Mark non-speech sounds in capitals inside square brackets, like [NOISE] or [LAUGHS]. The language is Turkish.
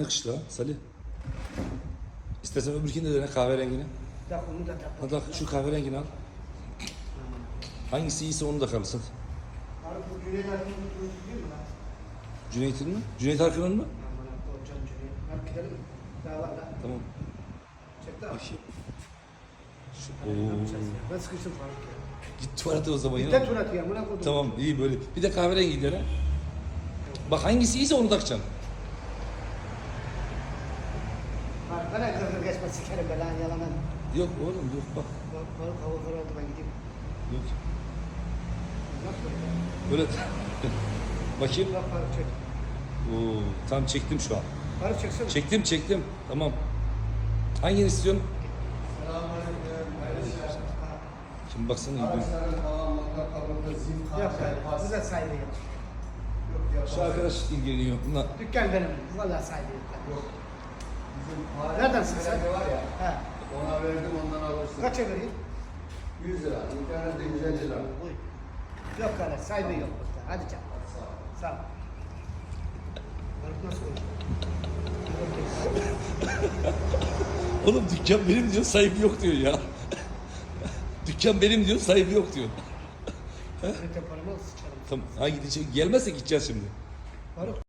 Ha Salih. İstersen öbürkini de dene kahverengini. Da onu da tak. Hadi bak şu kahverengini al. Hangisi iyiyse onu da kalırsın. Abi bu Cüneyt Arkın'ın çocuk değil mi lan? Cüneyt'in mi? Cüneyt Arkın'ın mı? Tamam. Çek daha. Bakayım. Şu, Ne oo. yapacağız ya? Ben sıkıştım Faruk ya. Git tuvalete o zaman Bir ya. de tur atıyor. Buna koydum. Tamam iyi böyle. Bir de kahverengi dene. Bak hangisi iyiyse onu takacaksın. Bak bana kırkır geçme sikerim be lan yalan. Yok oğlum yok bak. Bak balık hava karardı ben gideyim. Yok. Nasıl böyle? Böyle [LAUGHS] bakayım. Bak Faruk çek. Oo, tam çektim şu an. Faruk çeksene. Çektim çektim. Tamam. Hangini istiyorsun? Şimdi baksana iyi bir- Yok yani. Size yok. Şu arkadaş ilgileniyor. Bunlar Dükkan benim. Vallahi sahibi yok. Neredensin sen? var ya, He. ona verdim ondan alırsın. Kaça vereyim? 100 lira, internette 150 lira. Buyur. Yok kardeş sahibi yok. burada. Hadi canım. Sağ ol. Sağ ol. Nasıl konuşuyor? Oğlum dükkan benim diyor sahibi yok diyor ya. dükkan benim diyor sahibi yok diyor. Sıçarım. Tamam. Ha gidecek. Gelmezse gideceğiz şimdi. Faruk